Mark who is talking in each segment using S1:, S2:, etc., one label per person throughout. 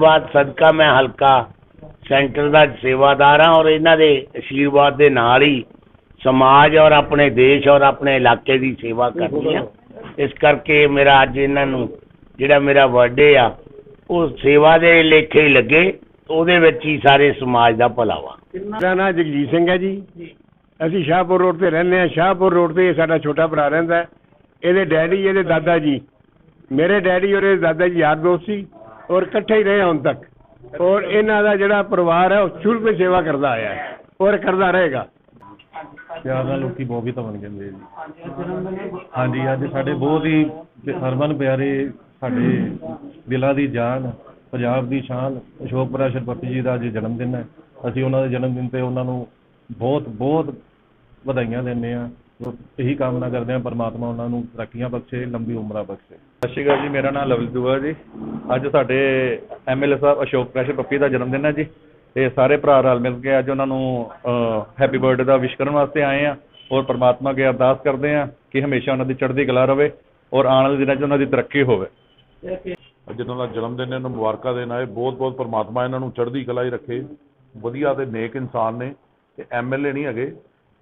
S1: ਆਸ਼ੀਰਵਾਦ ਸਦਕਾ ਮੈਂ ਹਲਕਾ ਸੈਂਟਰ ਦਾ ਸੇਵਾਦਾਰ ਹਾਂ ਔਰ ਇਹਨਾਂ ਦੇ ਆਸ਼ੀਰਵਾਦ ਦੇ ਨਾਲ ਹੀ ਸਮਾਜ ਔਰ ਆਪਣੇ ਦੇਸ਼ ਔਰ ਆਪਣੇ ਇਲਾਕੇ ਦੀ ਸੇਵਾ ਕਰਨੀ ਆ ਇਸ ਕਰਕੇ ਮੇਰਾ ਅੱਜ ਇਹਨਾਂ ਨੂੰ ਜਿਹੜਾ ਮੇਰਾ ਬਰਥਡੇ ਆ, ਉਹ ਸੇਵਾ ਦੇ ਲੇਖੇ ਹੀ ਲੱਗੇ। ਉਹਦੇ ਵਿੱਚ ਹੀ ਸਾਰੇ ਸਮਾਜ ਦਾ ਭਲਾ ਵਾ।
S2: ਮੇਰਾ ਨਾਮ ਜਗਜੀਤ ਸਿੰਘ ਹੈ ਜੀ। ਅਸੀਂ ਸ਼ਾਹਪੁਰ ਰੋਡ ਤੇ ਰਹਿੰਦੇ ਹਾਂ। ਸ਼ਾਹਪੁਰ ਰੋਡ ਤੇ ਸਾਡਾ ਛੋਟਾ ਭਰਾ ਰਹਿੰਦਾ ਇਹਦੇ ਡੈਡੀ, ਇਹਦੇ ਦਾਦਾ ਜੀ। ਮੇਰੇ ਡੈਡੀ ਔਰ ਇਹਦੇ ਦਾਦਾ ਜੀ ਯਾਰ ਦੋਸਤ ਸੀ। ਔਰ ਇਕੱਠੇ ਹੀ ਰਹੇ ਹੁਣ ਤੱਕ। ਔਰ ਇਹਨਾਂ ਦਾ ਜਿਹੜਾ ਪਰਿਵਾਰ ਹੈ, ਉਹ ਸ਼ੁਰੂ ਤੋਂ ਸੇਵਾ ਕਰਦਾ ਆਇਆ ਹੈ। ਔਰ ਕਰਦਾ ਰਹੇਗਾ।
S3: ਪਿਆਰ ਲੋਕੀ ਬੋਬੀ ਤਾਂ ਬਣ ਜਾਂਦੇ ਜੀ। ਹਾਂਜੀ, ਅੱਜ ਸਾਡੇ ਬਹੁਤ ਹੀ ਹਰਮਨ ਪਿਆਰੇ ਸਾਡੇ ਦਿਲਾਂ ਦੀ ਜਾਨ, ਪੰਜਾਬ ਦੀ ਸ਼ਾਨ, ਅਸ਼ੋਕ ਪ੍ਰਾਸ਼ਰਪਤੀ ਜੀ ਦਾ ਅੱਜ ਜਨਮ ਦਿਨ ਹੈ। ਅਸੀਂ ਉਹਨਾਂ ਦੇ ਜਨਮ ਦਿਨ ਤੇ ਉਹਨਾਂ ਨੂੰ ਬਹੁਤ ਬਹੁਤ ਵਧਾਈਆਂ ਦਿੰਦੇ ਆ ਇਹੀ ਕਾਮਨਾ ਕਰਦੇ ਆ ਪਰਮਾਤਮਾ ਉਹਨਾਂ ਨੂੰ ਤਰੱਕੀਆਂ ਬਖਸ਼ੇ ਲੰਬੀ ਉਮਰਾਂ ਬਖਸ਼ੇ।
S4: ਸਤਿ ਸ਼੍ਰੀ ਅਕਾਲ ਜੀ ਮੇਰਾ ਨਾਮ ਲਵਲੀ ਦੁਆ ਜੀ। ਅੱਜ ਸਾਡੇ ਐਮਐਲਏ ਸਾਹਿਬ ਅਸ਼ੋਕ ਪ੍ਰੈਸ਼ਰ ਪੱਪੀ ਦਾ ਜਨਮ ਦਿਨ ਹੈ ਜੀ। ਤੇ ਸਾਰੇ ਭਰਾ ਰਲ ਮਿਲ ਕੇ ਅੱਜ ਉਹਨਾਂ ਨੂੰ ਹੈਪੀ ਬਰਥਡੇ ਦਾ ਵਿਸ਼ ਕਰਨ ਵਾਸਤੇ ਆਏ ਆ ਔਰ ਪ੍ਰਮਾਤਮਾ ਅੱਗੇ ਅਰਦਾਸ ਕਰਦੇ ਆ ਕਿ ਹਮੇਸ਼ਾ ਉਹਨਾਂ ਦੀ ਚੜ੍ਹਦੀ ਕਲਾ ਰਵੇ ਔਰ ਆਉਣ ਵਾਲੇ ਦਿਨਾਂ 'ਚ ਉਹਨਾਂ ਦੀ ਤਰੱਕੀ ਹੋਵੇ।
S5: ਜਿਨ੍ਹਾਂ ਦਾ ਜਨਮ ਦਿਨ ਹੈ ਇਹਨਾਂ ਨੂੰ ਮੁਬਾਰਕਾਂ ਦੇਣ ਆਏ। ਬਹੁਤ ਬਹੁਤ ਪਰਮਾਤਮਾ ਇਹਨਾਂ ਨੂੰ ਚੜ੍ਹਦੀ ਕਲਾ ਹੀ ਰੱਖੇ। ਵਧੀਆ ਤੇ ਨੇਕ ਇਨਸਾਨ ਨੇ। ਤੇ ਐਮਐਲਏ ਨਹੀਂ ਹੈਗੇ।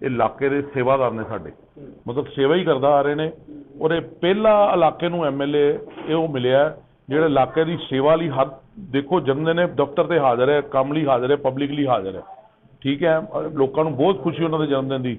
S5: ਇਲਾਕੇ ਦੇ ਸੇਵਾਦਾਰ ਨੇ ਸਾਡੇ। ਮਤਲਬ ਸੇਵਾ ਹੀ ਕਰਦਾ ਆ ਰਹੇ ਨੇ। ਔਰ ਇਹ ਪਹਿਲਾ ਇਲਾਕੇ ਨੂੰ ਐਮਐਲਏ ਇਹ ਉਹ ਮਿਲਿਆ ਹੈ, ਜਿਹੜਾ ਇਲਾਕੇ ਦੀ ਸੇਵਾ ਲਈ ਹਰ ਦੇਖੋ ਜਨਮ ਦਿਨ ਦਫ਼ਤਰ ਤੇ ਹਾਜ਼ਰ ਹੈ, ਕੰਮ ਲਈ ਹਾਜ਼ਰ ਹੈ ਪਬਲਿਕ ਲਈ ਹਾਜ਼ਰ ਹੈ। ਠੀਕ ਹੈ, ਲੋਕਾਂ ਨੂੰ ਬਹੁਤ ਖੁਸ਼ੀ ਉਹਨਾਂ ਦੇ ਜਨਮ ਦਿਨ ਦੀ।